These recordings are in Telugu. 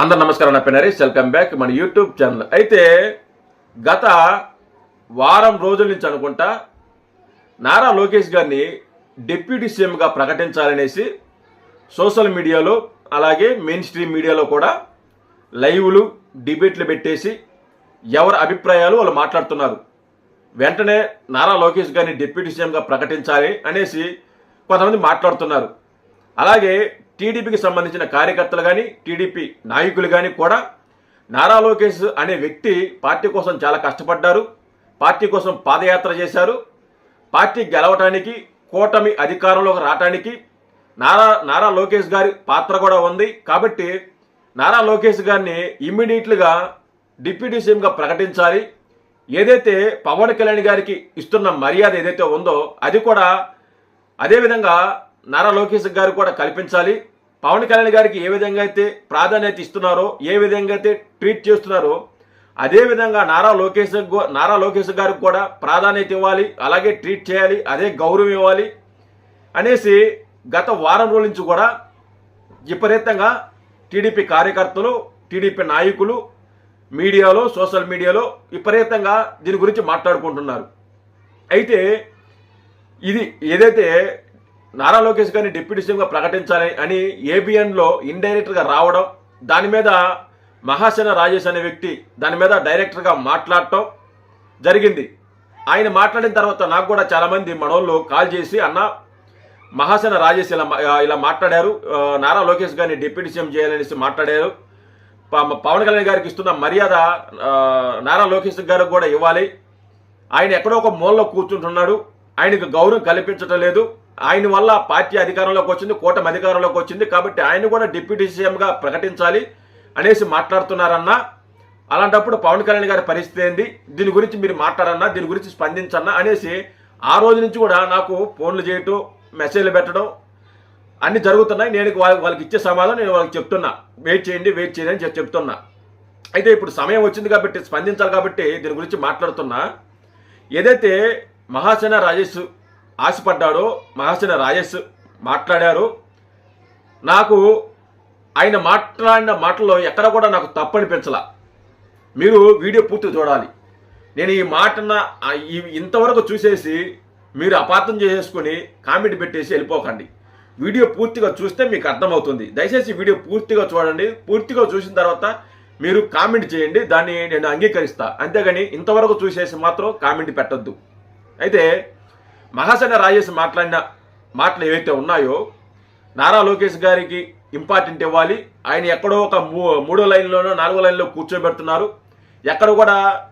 అందరు నమస్కారం నా నరేష్. వెల్కమ్ బ్యాక్ మన యూట్యూబ్ ఛానల్ అయితే గత వారం రోజుల నుంచి అనుకుంటా నారా లోకేష్ గారిని డిప్యూటీ సీఎంగా ప్రకటించాలనేసి సోషల్ మీడియాలో అలాగే మెయిన్ స్ట్రీమ్ మీడియాలో కూడా లైవ్లు డిబేట్లు పెట్టేసి ఎవరి అభిప్రాయాలు వాళ్ళు మాట్లాడుతున్నారు. వెంటనే నారా లోకేష్ గారిని డిప్యూటీ సీఎంగా ప్రకటించాలి అనేసి కొంతమంది మాట్లాడుతున్నారు. అలాగే టీడీపీకి సంబంధించిన కార్యకర్తలు కానీ టీడీపీ నాయకులు కానీ కూడా నారా లోకేష్ అనే వ్యక్తి పార్టీ కోసం చాలా కష్టపడ్డారు. పార్టీ కోసం పాదయాత్ర చేశారు. పార్టీ గెలవటానికి కూటమి అధికారంలోకి రావటానికి నారా నారా లోకేష్ గారి పాత్ర కూడా ఉంది. కాబట్టి నారా లోకేష్ గారిని ఇమ్మీడియట్లుగా డిప్యూటీ సీఎంగా ప్రకటించాలి. ఏదైతే పవన్ కళ్యాణ్ గారికి ఇస్తున్న మర్యాద ఏదైతే ఉందో అది కూడా అదేవిధంగా నారా లోకేష్ గారు కూడా కల్పించాలి. పవన్ కళ్యాణ్ గారికి ఏ విధంగా అయితే ప్రాధాన్యత ఇస్తున్నారో ఏ విధంగా అయితే ట్రీట్ చేస్తున్నారో అదే విధంగా నారా లోకేష్ నారా లోకేష్ గారికి కూడా ప్రాధాన్యత ఇవ్వాలి అలాగే ట్రీట్ చేయాలి అదే గౌరవం ఇవ్వాలి అనేసి గత వారం రోజుల నుంచి కూడా విపరీతంగా టీడీపీ కార్యకర్తలు టీడీపీ నాయకులు మీడియాలో సోషల్ మీడియాలో విపరీతంగా దీని గురించి మాట్లాడుకుంటున్నారు. అయితే ఇది ఏదైతే నారా లోకేష్ గారిని డిప్యూటీ సీఎంగా ప్రకటించాలి అని ఏబిఎన్లో ఇండైరెక్ట్గా రావడం దాని మీద మహాసేన రాజేష్ అనే వ్యక్తి దాని మీద డైరెక్టర్గా మాట్లాడటం జరిగింది. ఆయన మాట్లాడిన తర్వాత నాకు కూడా చాలామంది మనోళ్ళు కాల్ చేసి అన్న మహాసేన రాజేష్ ఇలా ఇలా మాట్లాడారు నారా లోకేష్ గారిని డిప్యూటీ సీఎం చేయాలనేసి మాట్లాడారు. పవన్ కళ్యాణ్ గారికి ఇస్తున్న మర్యాద నారా లోకేష్ గారికి కూడా ఇవ్వాలి. ఆయన ఎక్కడో ఒక మూలలో కూర్చుంటున్నాడు. ఆయనకు గౌరవం కల్పించటం లేదు. ఆయన వల్ల పార్టీ అధికారంలోకి వచ్చింది కూటమి అధికారంలోకి వచ్చింది. కాబట్టి ఆయన కూడా డిప్యూటీ సీఎంగా ప్రకటించాలి అనేసి మాట్లాడుతున్నారన్నా. అలాంటప్పుడు పవన్ కళ్యాణ్ గారి పరిస్థితి ఏంది? దీని గురించి మీరు మాట్లాడన్నా దీని గురించి స్పందించన్నా అనేసి ఆ రోజు నుంచి కూడా నాకు ఫోన్లు చేయటం మెసేజ్లు పెట్టడం అన్ని జరుగుతున్నాయి. నేను వాళ్ళకి వాళ్ళకి ఇచ్చే సమాధానం నేను వాళ్ళకి చెప్తున్నా. వెయిట్ చేయండి వెయిట్ చేయండి అని చెప్పి చెప్తున్నా. అయితే ఇప్పుడు సమయం వచ్చింది కాబట్టి స్పందించాలి కాబట్టి దీని గురించి మాట్లాడుతున్నా. ఏదైతే మహాసేన రాజేష్ ఆశపడ్డాడో మహాసేన రాజేష్ మాట్లాడారు. నాకు ఆయన మాట్లాడిన మాటల్లో ఎక్కడ కూడా నాకు తప్పు అనిపించలా మీరు వీడియో పూర్తి చూడాలి. నేను ఈ మాటన ఇంతవరకు చూసేసి మీరు అపార్థం చేసేసుకొని కామెంట్ పెట్టేసి వెళ్ళిపోకండి. వీడియో పూర్తిగా చూస్తే మీకు అర్థమవుతుంది. దయచేసి వీడియో పూర్తిగా చూడండి. పూర్తిగా చూసిన తర్వాత మీరు కామెంట్ చేయండి. దాన్ని నేను అంగీకరిస్తా. అంతేగాని ఇంతవరకు చూసేసి మాత్రం కామెంట్ పెట్టొద్దు. అయితే మహాసేన రాజేష్ మాట్లాడిన మాటలు ఏవైతే ఉన్నాయో నారా లోకేష్ గారికి ఇంపార్టెంట్ ఇవ్వాలి. ఆయన ఎక్కడో ఒక మూ- మూడో లైన్లోనో నాలుగో లైన్లో కూర్చోబెడుతున్నారు. ఎక్కడ కూడా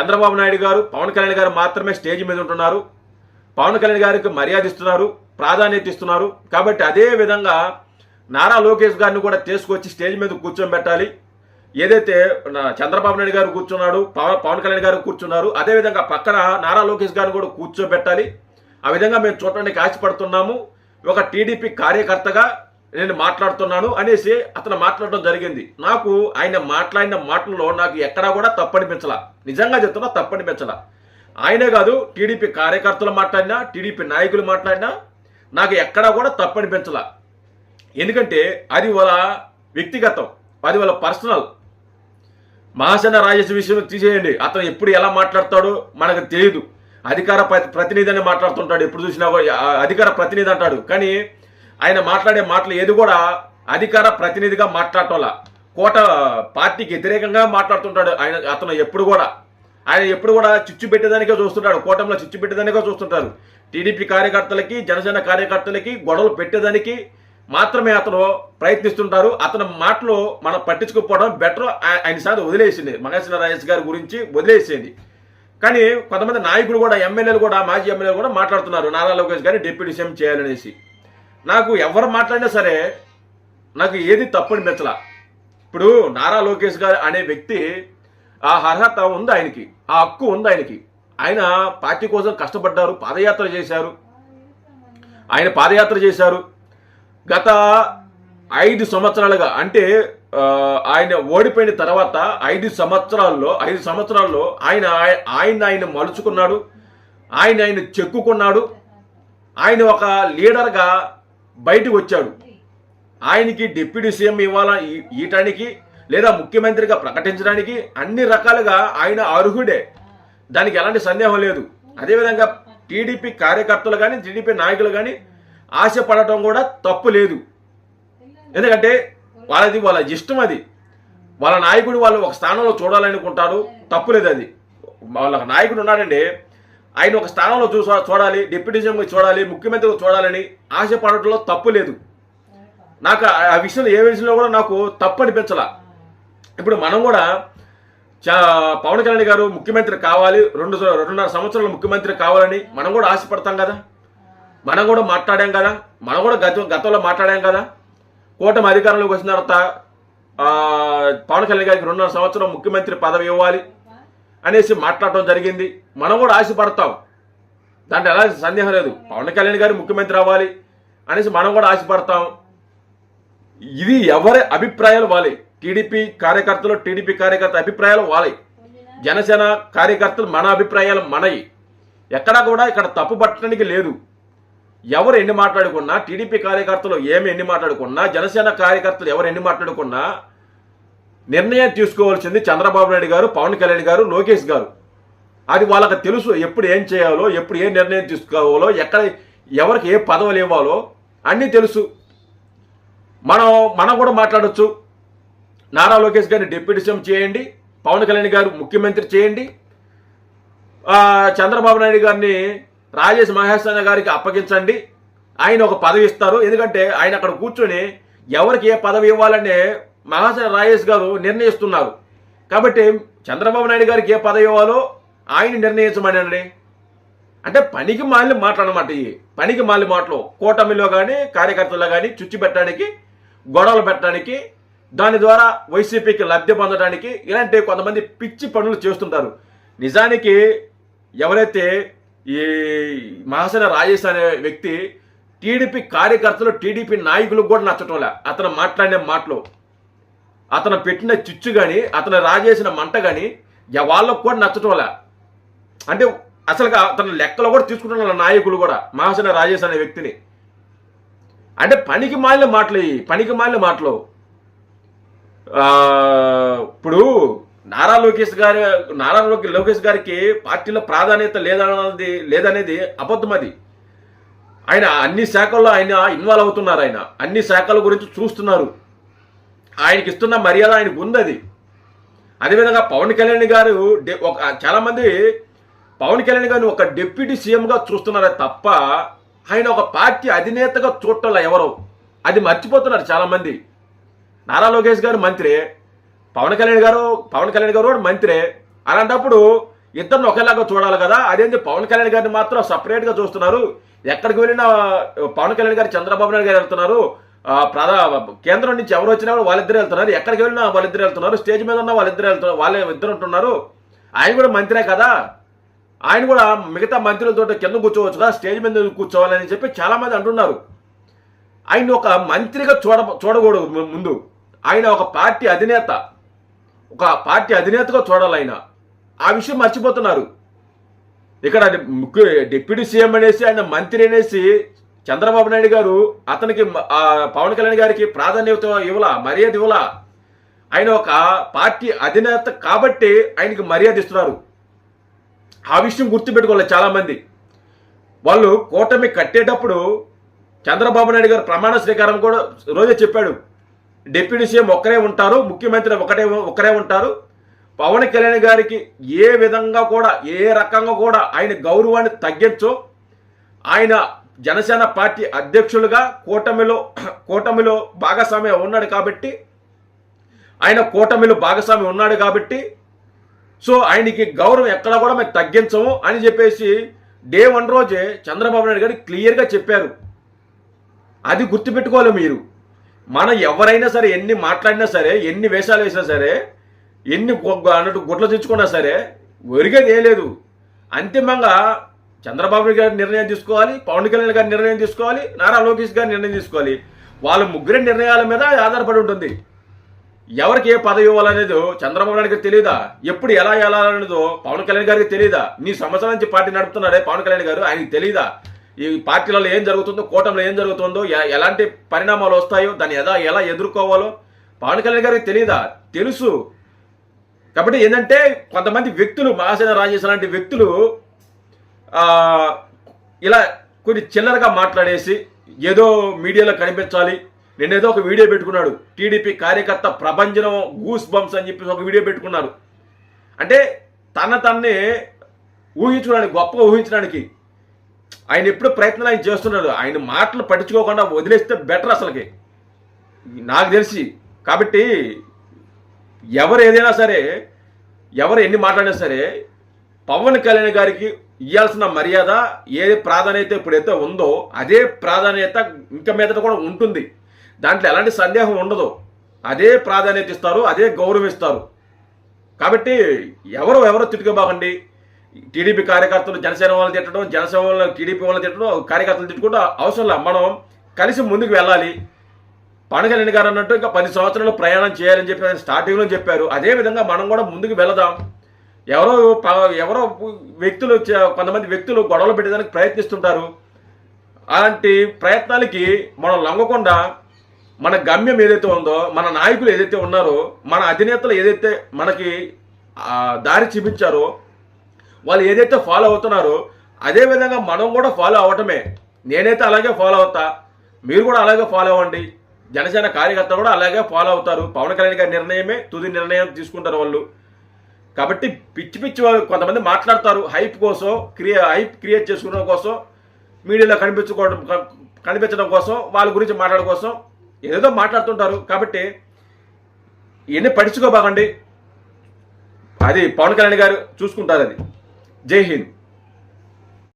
చంద్రబాబు నాయుడు గారు పవన్ కళ్యాణ్ గారు మాత్రమే స్టేజ్ మీద ఉంటున్నారు. పవన్ కళ్యాణ్ గారికి మర్యాద ఇస్తున్నారు ప్రాధాన్యత ఇస్తున్నారు. కాబట్టి అదే విధంగా నారా లోకేష్ గారిని కూడా తీసుకొచ్చి స్టేజ్ మీద కూర్చోబెట్టాలి. ఏదైతే చంద్రబాబు నాయుడు గారు కూర్చున్నాడు పవన్ పవన్ కళ్యాణ్ గారు కూర్చున్నారు అదే విధంగా పక్కన నారా లోకేష్ గారిని కూడా కూర్చోబెట్టాలి. ఆ విధంగా మేము చూడటానికి ఆశపడుతున్నాము. ఒక టీడీపీ కార్యకర్తగా నేను మాట్లాడుతున్నాను అనేసి అతను మాట్లాడడం జరిగింది. నాకు ఆయన మాట్లాడిన మాటల్లో నాకు ఎక్కడా కూడా తప్పనిపించలా. నిజంగా చెప్తున్నా తప్పనిపించలా. ఆయనే కాదు టీడీపీ కార్యకర్తలు మాట్లాడినా టీడీపీ నాయకులు మాట్లాడినా నాకు ఎక్కడా కూడా తప్పనిపించలా. ఎందుకంటే అది వాళ్ళ వ్యక్తిగతం అది వాళ్ళ పర్సనల్. మహాసేన రాజేష్ విషయం తీసేయండి. అతను ఎప్పుడు ఎలా మాట్లాడతాడో మనకు తెలియదు అధికార ప్రతి- ప్రతినిధి అని మాట్లాడుతుంటాడు. ఎప్పుడు చూసినా అధికార ప్రతినిధి అంటాడు. కానీ ఆయన మాట్లాడే మాటలు ఏది కూడా అధికార ప్రతినిధిగా మాట్లాడటంలా. కోట పార్టీకి వ్యతిరేకంగా మాట్లాడుతుంటాడు ఆయన అతను ఎప్పుడు కూడా. ఆయన ఎప్పుడు కూడా చిచ్చు పెట్టేదానికే చూస్తుంటాడు. కూటమిలో చిచ్చు పెట్టేదానికే చూస్తుంటారు టీడీపీ కార్యకర్తలకి జనసేన కార్యకర్తలకి గొడవలు పెట్టేదానికి మాత్రమే అతను ప్రయత్నిస్తుంటారు. అతని మాటలు మనం పట్టించుకోకపోవడం బెటర్. ఆయన సార్ వదిలేసింది. మహేశ్వర రాజేష్ గారి గురించి వదిలేసేది. కానీ కొంతమంది నాయకులు కూడా ఎమ్మెల్యేలు కూడా మాజీ ఎమ్మెల్యేలు కూడా మాట్లాడుతున్నారు. నారా లోకేష్ గారిని డిప్యూటీ సీఎం చేయాలనేసి. నాకు ఎవరు మాట్లాడినా సరే నాకు ఏది తప్పు అనిపించలా ఇప్పుడు నారా లోకేష్ గారు అనే వ్యక్తి ఆ అర్హత ఉంది ఆయనకి ఆ హక్కు ఉంది ఆయనకి. ఆయన పార్టీ కోసం కష్టపడ్డారు పాదయాత్ర చేశారు. ఆయన పాదయాత్ర చేశారు. గత ఐదు సంవత్సరాలుగా అంటే ఆయన ఓడిపోయిన తర్వాత ఐదు సంవత్సరాల్లో ఐదు సంవత్సరాల్లో ఆయన ఆయన ఆయన మలుచుకున్నాడు ఆయన ఆయన చెక్కుకున్నాడు ఆయన ఒక లీడర్గా బయటకు వచ్చాడు. ఆయనకి డిప్యూటీ సీఎం ఇవ్వాల ఈ- లేదా ముఖ్యమంత్రిగా ప్రకటించడానికి అన్ని రకాలుగా ఆయన అర్హుడే. దానికి ఎలాంటి సందేహం లేదు. అదేవిధంగా టీడీపీ కార్యకర్తలు కానీ టీడీపీ నాయకులు కానీ ఆశపడటం కూడా తప్పు లేదు. ఎందుకంటే వాళ్ళది వాళ్ళ ఇష్టం అది. వాళ్ళ నాయకుడు వాళ్ళు ఒక స్థానంలో చూడాలనుకుంటారు. తప్పులేదు అది. వాళ్ళ నాయకుడు ఉన్నాడండి ఆయన ఒక స్థానంలో చూ చూడాలి డిప్యూటీ సీఎంగా చూడాలి ముఖ్యమంత్రిగా చూడాలని ఆశపడటంలో తప్పు లేదు. నాకు ఆ- విషయంలో ఏ విషయంలో కూడా నాకు తప్పు అనిపించాల. ఇప్పుడు మనం కూడా చా పవన్ కళ్యాణ్ గారు ముఖ్యమంత్రి కావాలి రెండు రెండున్నర సంవత్సరాలు ముఖ్యమంత్రి కావాలని మనం కూడా ఆశపడతాం కదా. మనం కూడా మాట్లాడాం కదా. మనం కూడా గత గతంలో మాట్లాడాం కదా. కూటమి అధికారంలోకి వచ్చిన తర్వాత పవన్ కళ్యాణ్ గారికి రెండున్నర సంవత్సరం ముఖ్యమంత్రి పదవి ఇవ్వాలి అనేసి మాట్లాడటం జరిగింది. మనం కూడా ఆశపడతాం. దాంట్లో ఎలాంటి సందేహం లేదు. పవన్ కళ్యాణ్ గారు ముఖ్యమంత్రి అవ్వాలి అనేసి మనం కూడా ఆశపడతాం. ఇది ఎవరి అభిప్రాయాలు వాళ్ళే? టీడీపీ కార్యకర్తలు టీడీపీ కార్యకర్త అభిప్రాయాలు వాళ్ళే. జనసేన కార్యకర్తలు మన అభిప్రాయాలు మనయి. ఎక్కడా కూడా ఇక్కడ తప్పు పట్టడానికి లేదు. ఎవరు ఎన్ని మాట్లాడుకున్నా టీడీపీ కార్యకర్తలు ఏమి ఎన్ని మాట్లాడుకున్నా జనసేన కార్యకర్తలు ఎవరు ఎన్ని మాట్లాడుకున్నా నిర్ణయం తీసుకోవాల్సింది చంద్రబాబు నాయుడు గారు పవన్ కళ్యాణ్ గారు లోకేష్ గారు. అది వాళ్ళకి తెలుసు ఎప్పుడు ఏం చేయాలో ఎప్పుడు ఏ నిర్ణయం తీసుకోవాలో ఎక్కడ ఎవరికి ఏ పదవులు ఇవ్వాలో అన్నీ తెలుసు. మనం మనం కూడా మాట్లాడొచ్చు. నారా లోకేష్ గారిని డిప్యూటీ సీఎం చేయండి పవన్ కళ్యాణ్ గారు ముఖ్యమంత్రి చేయండి. చంద్రబాబు నాయుడు గారిని రాజేష్ మహేశ్వర గారికి అప్పగించండి. ఆయన ఒక పదవి ఇస్తారు. ఎందుకంటే ఆయన అక్కడ కూర్చొని ఎవరికి ఏ పదవి ఇవ్వాలనే మహాశయ రాజేష్ గారు నిర్ణయిస్తున్నారు. కాబట్టి చంద్రబాబు నాయుడు గారికి ఏ పదవి ఇవ్వాలో ఆయన నిర్ణయించమనండి. అంటే పనికి మాలి మాటలు అనమాట ఇవి. పనికి మాలి మాటలు. కూటమిలో కానీ కార్యకర్తల్లో కానీ చుచ్చి పెట్టడానికి గొడవలు పెట్టడానికి దాని ద్వారా వైసీపీకి లబ్ధి పొందడానికి ఇలాంటి కొంతమంది పిచ్చి పనులు చేస్తుంటారు. నిజానికి ఎవరైతే ఈ మహాసేన రాజేష్ అనే వ్యక్తి టీడీపీ కార్యకర్తలు టీడీపీ నాయకులకు కూడా నచ్చటం లే అతను మాట్లాడిన మాటలు. అతను పెట్టిన చిచ్చు కానీ అతను రాజేసిన మంట కానీ వాళ్ళకు కూడా నచ్చటం లే అంటే అసలుగా అతను లెక్కలో కూడా తీసుకుంటున్న నాయకులు కూడా మహాసేన రాజేష్ అనే వ్యక్తిని. అంటే పనికి మాలిన మాటలు పనికి మాలిన మాటలు. ఇప్పుడు నారా లోకేష్ గారి నారా లోకేష్ గారికి పార్టీలో ప్రాధాన్యత లేదన్నది లేదనేది అబద్ధం అది ఆయన అన్ని శాఖల్లో ఆయన ఇన్వాల్వ్ అవుతున్నారు ఆయన. అన్ని శాఖల గురించి చూస్తున్నారు. ఆయనకి ఇస్తున్న మర్యాద ఆయనకు ఉంది అది అదేవిధంగా పవన్ కళ్యాణ్ గారు ఒక చాలామంది పవన్ కళ్యాణ్ గారిని ఒక డిప్యూటీ సీఎంగా చూస్తున్నారే తప్ప ఆయన ఒక పార్టీ అధినేతగా చూడటం ఎవరు? అది మర్చిపోతున్నారు చాలామంది. నారా లోకేష్ గారు మంత్రి. పవన్ కళ్యాణ్ గారు పవన్ కళ్యాణ్ గారు కూడా మంత్రి. అలాంటప్పుడు ఇద్దరిని ఒకేలాగా చూడాలి కదా. అదేంటి పవన్ కళ్యాణ్ గారిని మాత్రం separate గా చూస్తున్నారు. ఎక్కడికి వెళ్ళినా పవన్ కళ్యాణ్ గారు చంద్రబాబు నాయుడు గారు వెళ్తున్నారు. ప్రధా కేంద్రం నుంచి ఎవరు వచ్చినా కూడా వాళ్ళిద్దరు వెళ్తున్నారు. ఎక్కడికి వెళ్ళినా వాళ్ళిద్దరు వెళ్తున్నారు. స్టేజ్ మీద ఉన్న వాళ్ళిద్దరు వెళ్తున్నారు. వాళ్ళే ఇద్దరు ఉంటున్నారు. ఆయన కూడా మంత్రే కదా. ఆయన కూడా మిగతా మంత్రులతో కింద కూర్చోవచ్చు కదా స్టేజ్ మీద కూర్చోవాలని చెప్పి చాలా మంది అంటున్నారు. ఆయన ఒక మంత్రిగా చూడ చూడకూడదు ముందు. ఆయన ఒక పార్టీ అధినేత. ఒక పార్టీ అధినేతగా చూడాలి ఆయన ఆ విషయం మర్చిపోతున్నారు. ఇక్కడ ముఖ్య డిప్యూటీ సీఎం అనేసి ఆయన మంత్రి అనేసి చంద్రబాబు నాయుడు గారు అతనికి పవన్ కళ్యాణ్ గారికి ప్రాధాన్యత ఇవ్వలా మర్యాద ఇవ్వలా? ఆయన ఒక పార్టీ అధినేత కాబట్టి ఆయనకి మర్యాద ఇస్తున్నారు. ఆ విషయం గుర్తుపెట్టుకోవాలి చాలా మంది వాళ్ళు కూటమి కట్టేటప్పుడు చంద్రబాబు నాయుడు గారు ప్రమాణ స్వీకారం కూడా రోజే చెప్పాడు. డిప్యూటీ సీఎం ఒక్కరే ఉంటారు ముఖ్యమంత్రి ఒకటే ఒక్కరే ఉంటారు. పవన్ కళ్యాణ్ గారికి ఏ విధంగా కూడా ఏ రకంగా కూడా ఆయన గౌరవాన్ని తగ్గించో. ఆయన జనసేన పార్టీ అధ్యక్షులుగా కూటమిలో కూటమిలో భాగస్వామ్యం ఉన్నాడు కాబట్టి ఆయన కూటమిలో భాగస్వామి ఉన్నాడు కాబట్టి సో ఆయనకి గౌరవం ఎక్కడ కూడా మేము తగ్గించము అని చెప్పేసి డే వన్ రోజే చంద్రబాబు నాయుడు గారు క్లియర్గా చెప్పారు. అది గుర్తుపెట్టుకోవాలి మీరు. మనం ఎవరైనా సరే ఎన్ని మాట్లాడినా సరే ఎన్ని వేషాలు వేసినా సరే ఎన్ని అన్నట్టు గుడ్లు తెచ్చుకున్నా సరే ఒరిగేది ఏం లేదు. అంతిమంగా చంద్రబాబు నాయుడు గారి నిర్ణయం తీసుకోవాలి పవన్ కళ్యాణ్ గారి నిర్ణయం తీసుకోవాలి నారా లోకేష్ గారి నిర్ణయం తీసుకోవాలి. వాళ్ళ ముగ్గురి నిర్ణయాల మీద ఆధారపడి ఉంటుంది. ఎవరికి ఏ పదవి ఇవ్వాలనేది చంద్రబాబు నాయుడు గారికి తెలియదా ఎప్పుడు ఎలా వెళ్ళాలనేదో పవన్ కళ్యాణ్ గారికి తెలియదా నీ సంవత్సరం నుంచి పార్టీ నడుపుతున్నాడే పవన్ కళ్యాణ్ గారు ఆయనకి తెలియదా ఈ పార్టీలలో ఏం జరుగుతుందో కూటమిలో ఏం జరుగుతుందో ఎలాంటి పరిణామాలు వస్తాయో దాన్ని ఎలా ఎలా ఎదుర్కోవాలో పవన్ కళ్యాణ్ గారికి తెలియదా తెలుసు. కాబట్టి ఏంటంటే కొంతమంది వ్యక్తులు మహాసేన రాజేష్ లాంటి వ్యక్తులు ఇలా కొన్ని చిల్లరగా మాట్లాడేసి ఏదో మీడియాలో కనిపించాలి. నేనేదో ఒక వీడియో పెట్టుకున్నాడు. టీడీపీ కార్యకర్త ప్రభంజనం గూస్ బంప్స్ అని చెప్పేసి ఒక వీడియో పెట్టుకున్నారు అంటే తన తన్నే ఊహించుకోవడానికి గొప్పగా ఊహించడానికి ఆయన ఎప్పుడు ప్రయత్నాలు ఆయన చేస్తున్నాడు. ఆయన మాటలు పట్టించుకోకుండా వదిలేస్తే బెటర్ అసలుకి. నాకు తెలిసి. కాబట్టి ఎవరు ఏదైనా సరే ఎవరు ఎన్ని మాట్లాడినా సరే పవన్ కళ్యాణ్ గారికి ఇవ్వాల్సిన మర్యాద ఏ ప్రాధాన్యత ఇప్పుడైతే ఉందో అదే ప్రాధాన్యత ఇంకా మీదట కూడా ఉంటుంది. దాంట్లో ఎలాంటి సందేహం ఉండదు. అదే ప్రాధాన్యత ఇస్తారు అదే గౌరవం ఇస్తారు. కాబట్టి ఎవరు ఎవరో తిట్టుకోబాకండి. టీడీపీ కార్యకర్తలు జనసేన వాళ్ళని తిట్టడం జనసేన వాళ్ళని టీడీపీ వాళ్ళని తిట్టడం కార్యకర్తలు తిట్టుకుంటూ అవసరం లేదు మనం కలిసి ముందుకు వెళ్ళాలి. పవన్ కళ్యాణ్ గారు అన్నట్టు ఇంకా పది సంవత్సరాలు ప్రయాణం చేయాలని చెప్పి ఆయన స్టార్టింగ్లో చెప్పారు. అదే విధంగా మనం కూడా ముందుకు వెళదాం. ఎవరో ప- ఎవరో వ్యక్తులు కొంతమంది వ్యక్తులు గొడవలు పెట్టడానికి ప్రయత్నిస్తుంటారు. అలాంటి ప్రయత్నాలకి మనం లొంగకుండా మన గమ్యం ఏదైతే ఉందో మన నాయకులు ఏదైతే ఉన్నారో మన అధినేతలు ఏదైతే మనకి దారి చూపించారో వాళ్ళు ఏదైతే ఫాలో అవుతున్నారో అదే విధంగా మనం కూడా ఫాలో అవ్వటమే. నేనైతే అలాగే ఫాలో అవుతా. మీరు కూడా అలాగే ఫాలో అవ్వండి. జనసేన కార్యకర్తలు కూడా అలాగే ఫాలో అవుతారు. పవన్ కళ్యాణ్ గారి నిర్ణయమే తుది నిర్ణయం తీసుకుంటారు వాళ్ళు. కాబట్టి పిచ్చి పిచ్చి వాళ్ళు కొంతమంది మాట్లాడతారు. హైప్ కోసం క్రియే హైప్ క్రియేట్ చేసుకోవడం కోసం మీడియాలో కనిపించుకోవడం కనిపించడం కోసం వాళ్ళ గురించి మాట్లాడడం కోసం ఏదేదో మాట్లాడుతుంటారు. కాబట్టి ఇవన్నీ పట్టించుకోబాకండి. అది పవన్ కళ్యాణ్ గారు చూసుకుంటారు అది. Jai